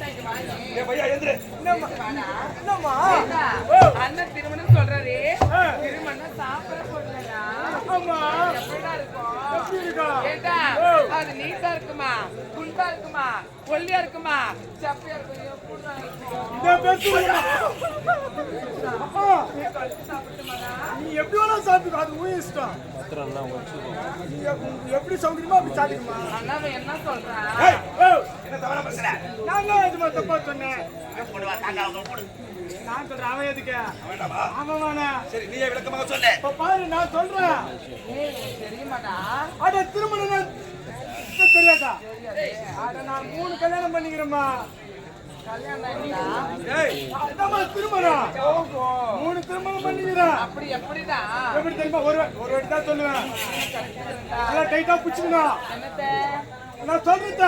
ஏய் பையா எந்திரு என்னம்மா அண்ணன் திருமணம் சொல்றாரு திருமணம் சாப்பிட சொல்றா ஆமா எப்படிடா இருக்கும் எப்படி இருக்கா? ஏண்டா நீட்டா இருக்குமா? குண்டா இருக்குமா? ஒல்லியா இருக்குமா? சப்பையா நீ நீ எப்படி வேணா சாப்பிட்டுக்கோ அது உன் இஷ்டம். நீ எப்~ எப்படி சௌகரியமா அப்படி சாப்பிட்டுக்குமா அண்ணா அவன் என்ன சொல்றான் ஏய், ஏய், என்ன தவறா பேசுற? நான் தான் எதுமா தப்பா சொன்னேன்? போடுவா தாங்க அவங்க போடு நான் சொல்றேன் அவன் எதுக்கு? ஆமாவானே சரி நீயே விளக்கமாக சொல்லு. இப்ப பாரு நான் சொல்றேன். தெரியுமாடா? அட திருமணம் தெரியாதா? அட நான் மூணு கல்யாணம் பண்ணிக்கிறேம்மா. ஏய் அதாம்மா திருமணம். மூணு திருமணம் பண்ணிக்கிறேன். அப்படி எப்படிடா எப்படி தெரியுமா? ஒரு ஒரு வாட்டி தான் சொல்லுவேன். நல்லா டைட்டா பிடிச்சிக்கணும் நான் சொல்றேன்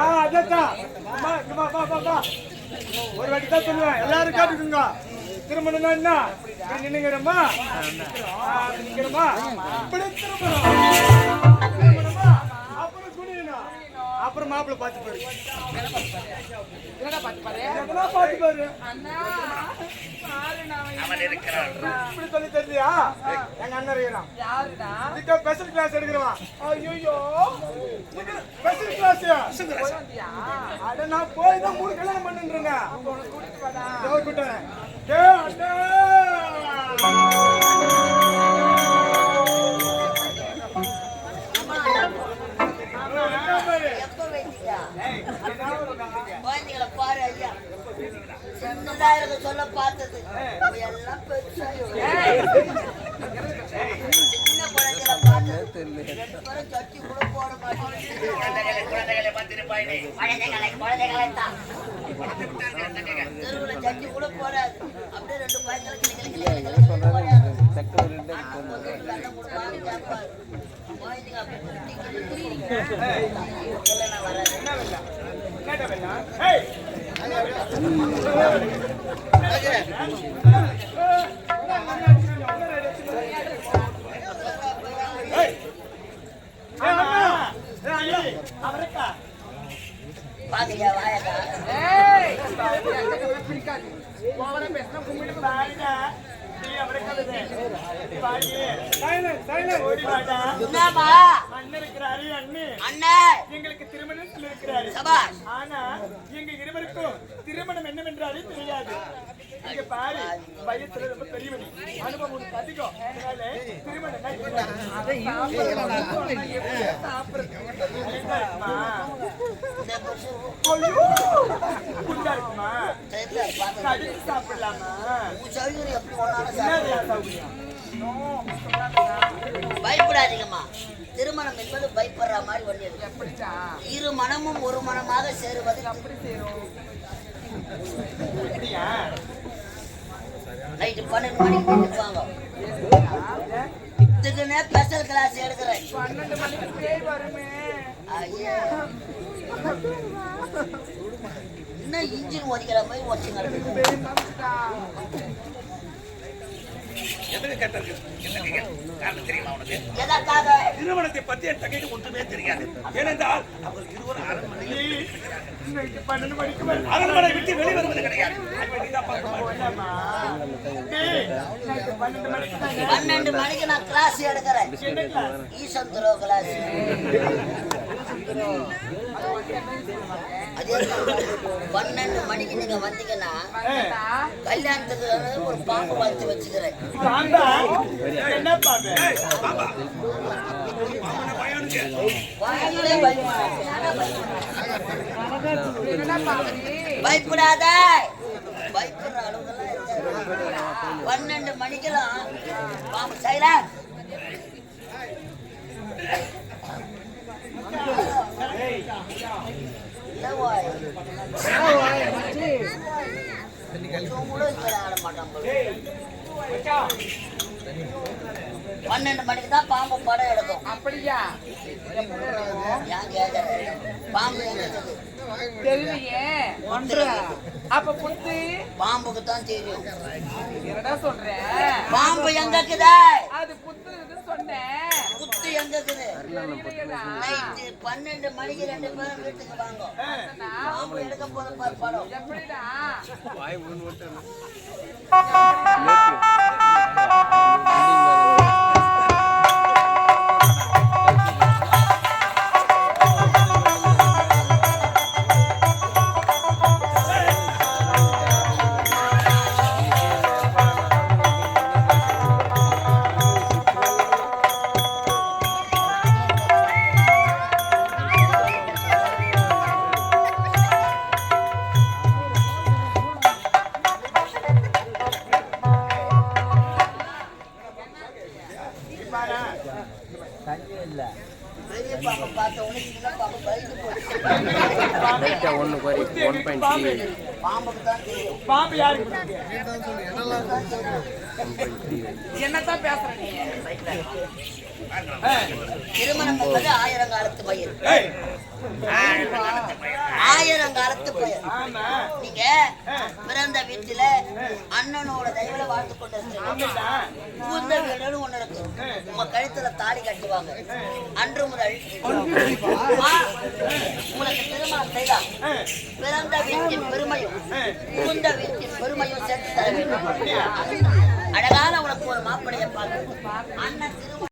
ஆ அதான் அம்மா இங்க வா வா வா ஒரு வாட்டி தான் சொல்லுவேன். எல்லாரும் கேட்டுக்குங்க. திருமணம்னா என்ன? இப்படி நின்னுங்கிறம்மா நிக்கிறோமா இப்படி திருமணம். பாத்து பாரு என்னடா பாத்து பாரு அவன் இருக்கிறான் இப்படி சொல்லி தெரியா எங்க அண்ணன் இருக்கிறான் இதுக்கு ஸ்பெஷல் கிளாஸ் எடுக்கிறவன் ஐயோ ஸ்பெஷல் கிளாஸ் போய் அட நான் போய் தான் மூணு கல்யாணம் பண்ணுன்றேங்க கூட்டிட்டு வாடா டேய் அண்ணே சின்னதா இருக்க சொல்ல பார்த்தது. எல்லாம் பெருசாகி வருது. சின்ன குழந்தைகளை பார்த்தது. சட்டி கூட போட. குழந்தைகளை குழந்தைகளை, குழந்தைகளை தான். சட்டி கூட போடாது. அப்படியே ரெண்டு பையன்களை கிளி, கிளி, கிளி, எங்களுக்கு திருமணத்தில் இருக்கிறாரு ஆனா எங்க இருவருக்கும் திருமணம் என்னவென்றாலே தெரியாது. இங்க பாரு வயசுல ரொம்ப பெரியவனி. அனுபவம் உனக்கு அதிகம். அதனால திருமணம் இந்த பயப்படாதீங்கம்மா. திருமணம் என்பது பயப்படுற மாதிரி ஒண்ணு இரு மனமும் ஒரு மனமாக சேருவது அப்படியா? நைட்டு பன்னெண்டு மணிக்கு நிற்பாங்க இதுக்குன்னே ஸ்பெஷல் கிளாஸ் எடுக்கிறேன். ஐயா. இன்னும் இன்ஜின் ஒதிக்கிற மாதிரி ஒச்சு நடக்குது பேய் வந்துட்டா எதுக்கு கேட்டிருக்கு என்னங்க காரணம் தெரியுமா உனக்கு? எதற்காக? திருமணத்தை பத்தி என் ஒன்றுமே தெரியாது. ஏனென்றால் அவர்கள் இருவரும் அரண்மனையில் நைட்டு பன்னெண்டு மணிக்கு. அரண்மனை விட்டு வெளிவருவது கிடையாது. பன்னெண்டு நான் கிளாஸ் எடுக்கிறேன். என்ன class? ஈசன் துறவு கிளாஸ் அதே தான். பன்னெண்டு மணிக்கு நீங்க வந்தீங்கன்னா கல்யாணத்துக்கு ஒரு பாம்பு வளர்த்து வச்சுக்கிறேன் பயப்படாத. பயப்படுற இருக்காது. பன்னெண்டு மணிக்கெல்லாம் பாம்பு சைலண்ட் பன்னெண்டு மணிக்கு தான் பாம்பு படம் எடுக்கும். அப்படியா? பாம்பு? தெரியலையே அப்ப புத்து பாம்புக்கு தான் தெரியும். என்னடா பாம்பு எங்க இருக்குது அது புத்து சொன்னேன் குத்து எங்க இருக்குது பன்னெண்டு மணிக்கு ரெண்டு பேரும் வீட்டுக்கு வாங்க. பாம்பு எடுக்க போற பாரு படம். எப்படிடா? Amém. பாம்பை பார்த்த உடனே சின்ன பாம்பு யாருக்கு? என்னத்தான் திருமணம் என்பது ஆயிரம் காலத்து பயிர். ஆயிரம் காலத்து பயிர். நீங்க பிறந்த வீட்டுல அண்ணனோட தயவுல வாழ்ந்து கொண்டு. புகுந்த வீடுன்னு ஒண்ணு இருக்கு. உங்க கழுத்துல தாலி கட்டுவாங்க. அன்று முதல் உங்களுக்கு பிறந்த வீட்டின் பெருமையும் புகுந்த வீட்டின் பெருமையும் சேர்த்து தர வேண்டும் அழகான உனக்கு ஒரு மாப்பிளைய பார்க்க அண்ணன்